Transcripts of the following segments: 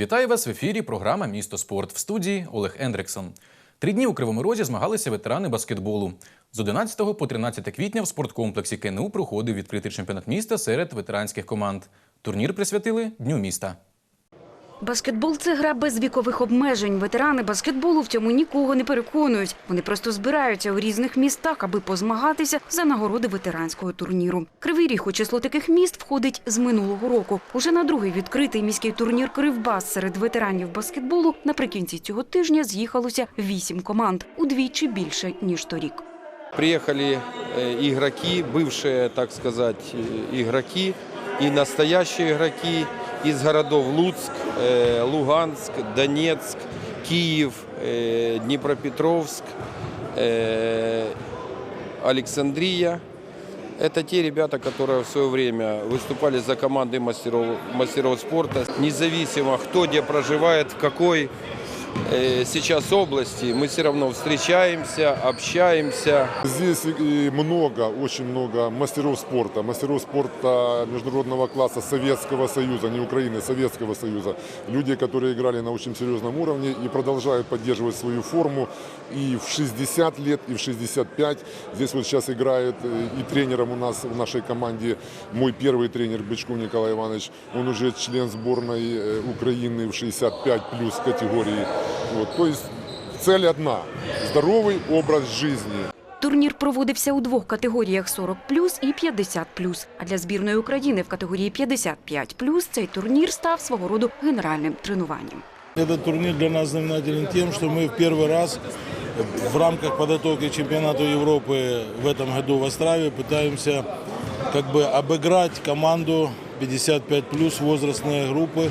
Вітаю вас в ефірі. Програма Місто спорт в студії Олег Ендриксон. Три дні у Кривому Розі змагалися ветерани баскетболу. З 11 по 13 квітня в спорткомплексі КНУ проходив відкритий чемпіонат міста серед ветеранських команд. Турнір присвятили Дню міста. Баскетбол це гра без вікових обмежень. Ветерани баскетболу в цьому нікого не переконують. Вони просто збираються у різних містах, аби позмагатися за нагороди ветеранського турніру. Кривий ріг у число таких міст входить з минулого року. Уже на другий відкритий міський турнір Кривбас серед ветеранів баскетболу наприкінці цього тижня з'їхалося вісім команд удвічі більше ніж торік. Приехали э, игроки, бывшие, так сказать, э, игроки и настоящие игроки из городов Луцк, э, Луганск, Донецк, Киев, э, Днепропетровск, э, Александрия. Это те ребята, которые в свое время выступали за команды мастеров, мастеров спорта. Независимо, кто где проживает, в какой э, сейчас области, мы все равно встречаемся, общаемся. Здесь много, очень много мастеров спорта, мастеров спорта международного класса Советского Союза, не Украины, Советского Союза. Люди, которые играли на очень серьезном уровне и продолжают поддерживать свою форму и в 60 лет, и в 65. Здесь вот сейчас играет э, и тренером у нас в нашей команде мой первый тренер Бычков Николай Иванович. Он уже член сборной э, Украины в 65 плюс категории. Вот, то есть цель одна – здоровый образ жизни. Турнір проводився у двох категоріях 40 і 50 А для збірної України в категорії 55 цей турнір став свого роду генеральним тренуванням. Этот турнир для нас знаменателен тем, что мы в первый раз в рамках подготовки к чемпионату Европы в этом году в Острове пытаемся как бы обыграть команду 55 плюс возрастные группы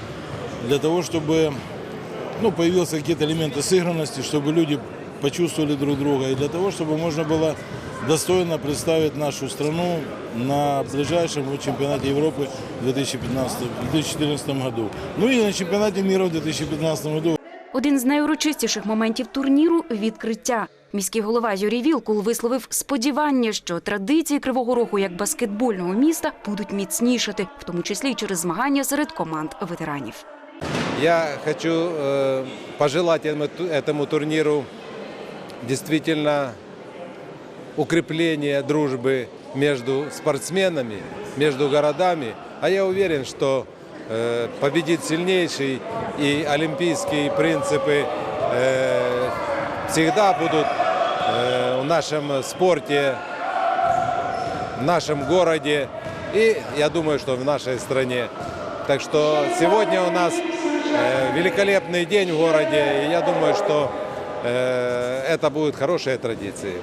для того, чтобы ну, появился какие-то элементы сыгранности, чтобы люди почувствовали друг друга и для того, чтобы можно было достойно представить нашу страну на ближайшем вот чемпионате Европы в 2015, 2014 году. Ну и на чемпионате мира в 2015 году. Один з найурочистіших моментів турніру відкриття. Міський голова Юрій Вілкул висловив сподівання, що традиції Кривого Рогу як баскетбольного міста будуть міцнішати, в тому числі й через змагання серед команд ветеранів. Я хочу э, пожелать этому, ту- этому турниру действительно укрепления дружбы между спортсменами, между городами. А я уверен, что э, победит сильнейший и олимпийские принципы э, всегда будут в нашем спорте, в нашем городе и, я думаю, что в нашей стране. Так что сегодня у нас великолепный день в городе, и я думаю, что э, это будут хорошие традиции.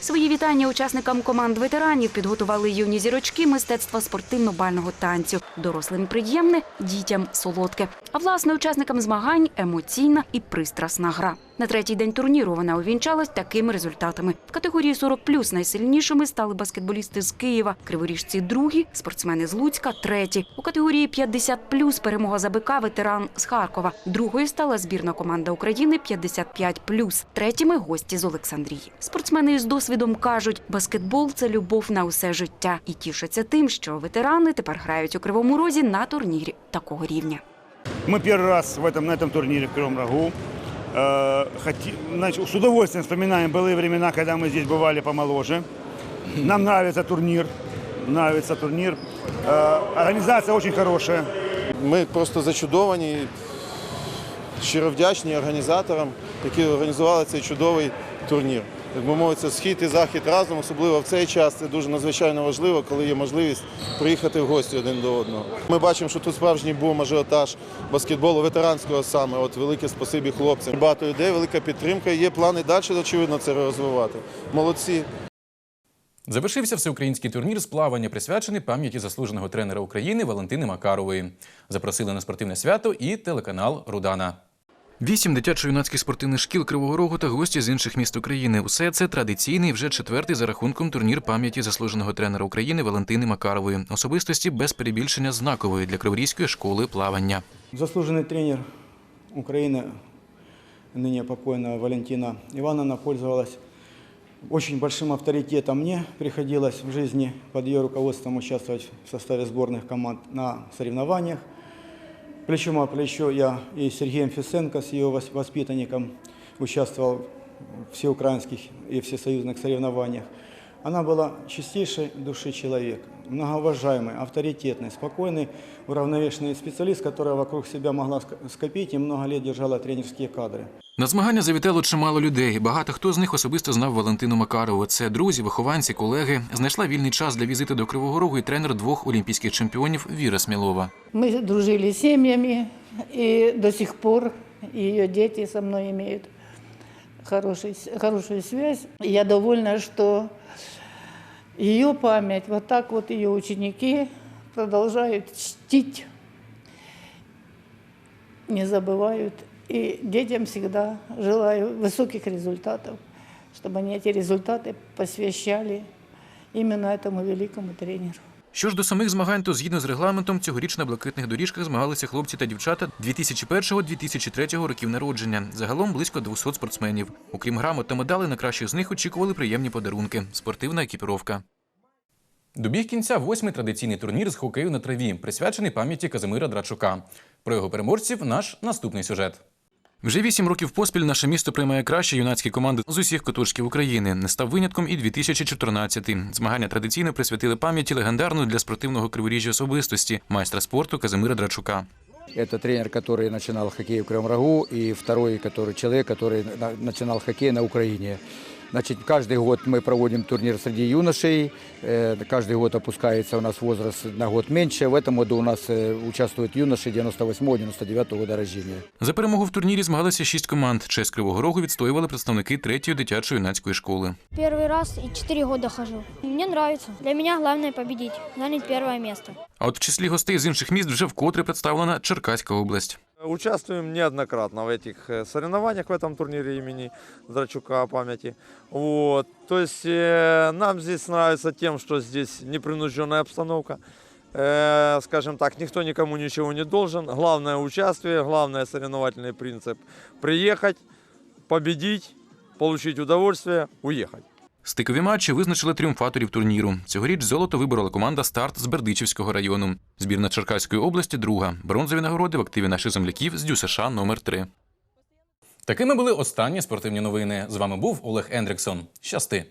Свої вітання учасникам команд ветеранів підготували юні зірочки мистецтва спортивно-бального танцю. Дорослим приємне, дітям солодке. А власне учасникам змагань емоційна і пристрасна гра. На третій день турніру вона увінчалась такими результатами. В категорії 40 найсильнішими стали баскетболісти з Києва, криворіжці другі, спортсмени з Луцька треті. У категорії 50 перемога за БК ветеран з Харкова. Другою стала збірна команда України 55 Третіми гості з Олександрії. Спортсмени з досвідом кажуть, баскетбол це любов на усе життя і тішаться тим, що ветерани тепер грають у кривому розі на турнірі такого рівня. Мы первый раз в этом, на этом турнире в Кривом Рогу. Э, хоти- значит, с удовольствием вспоминаем былые времена, когда мы здесь бывали помоложе. Нам нравится турнир. Нравится турнир. Э, организация очень хорошая. Ми просто зачудовані, щиро вдячні організаторам, які організували цей чудовий турнір. Як би мовиться, схід і захід разом, особливо в цей час, це дуже надзвичайно важливо, коли є можливість приїхати в гості один до одного. Ми бачимо, що тут справжній бум, ажіотаж баскетболу ветеранського саме. От велике спасибі хлопцям. Багато людей, велика підтримка. Є плани далі, очевидно, це розвивати. Молодці. Завершився всеукраїнський турнір з плавання, присвячений пам'яті заслуженого тренера України Валентини Макарової. Запросили на спортивне свято і телеканал Рудана. Вісім дитячо-юнацьких спортивних шкіл Кривого Рогу та гості з інших міст України. Усе це традиційний вже четвертий за рахунком турнір пам'яті заслуженого тренера України Валентини Макарової. Особистості без перебільшення знакової для Криворізької школи плавання. Заслуженный тренер Украины, ныне покойная Валентина Ивановна, пользовалась очень большим авторитетом. Мне приходилось в жизни под ее руководством участвовать в составе сборных команд на соревнованиях. Плечом о плечо я и Сергеем Фисенко, с его воспитанником, участвовал в всеукраинских и всесоюзных соревнованиях. Она была чистейшей души человек, многоуважаемый, авторитетный, спокойный, уравновешенный специалист, которая вокруг себя могла ска- скопить и много лет держала тренерские кадры. На змагання завітало чимало людей. Багато хто з них особисто знав Валентину Макарову. Це друзі, вихованці, колеги. Знайшла вільний час для візиту до Кривого Рогу і тренер двох олімпійських чемпіонів Віра Смілова. Мы дружили с семьями, и до сих пор ее дети со мной имеют Хороший, хорошую связь. И Я довольна, что ее память, вот так вот ее ученики продолжают чтить, не забывают. И детям всегда желаю высоких результатов, чтобы они эти результаты посвящали именно этому великому тренеру. Що ж до самих змагань, то згідно з регламентом, цьогоріч на блакитних доріжках змагалися хлопці та дівчата 2001-2003 років народження. Загалом близько 200 спортсменів. Окрім грамот та медалей, на кращих з них очікували приємні подарунки спортивна екіпіровка. Добіг кінця восьмий традиційний турнір з хокею на траві, присвячений пам'яті Казимира Драчука. Про його переможців наш наступний сюжет. Вже вісім років поспіль наше місто приймає кращі юнацькі команди з усіх куточків України. Не став винятком і 2014-й. Змагання традиційно присвятили пам'яті легендарної для спортивного криворіжжя особистості майстра спорту Казимира Драчука. Это тренер, который начинал хоккей в Кривом Рогу, и второй который, человек, который на- начинал хоккей на Украине. Значит, каждый год мы проводим турнир среди юношей. Э, Каждый год опускается у нас возраст на год меньше. В этом году у нас э, участвуют юноши 98-99 года рождения. За перемогу в турнірі змагалися шість команд. Честь Кривого Рогу відстоювали представники третьої дитячої юнацької школи. Первый раз и четыре года хожу. Мне нравится. Для меня главное победить, занять первое место. А от в числі гостей з інших міст вже вкотре представлена Черкаська область. Участвуем неоднократно в этих э, соревнованиях в этом турнире имени Драчука памяти. Вот. То есть э, нам здесь нравится тем, что здесь непринужденная обстановка. Э, скажем так, никто никому ничего не должен. Главное участие, главное соревновательный принцип. Приехать, победить, получить удовольствие, уехать. Стикові матчі визначили тріумфаторів турніру. Цьогоріч золото виборола команда Старт з Бердичівського району. Збірна Черкаської області друга. Бронзові нагороди в активі наших земляків з ДЮСШ номер 3 Такими були останні спортивні новини. З вами був Олег Ендріксон. Щасти!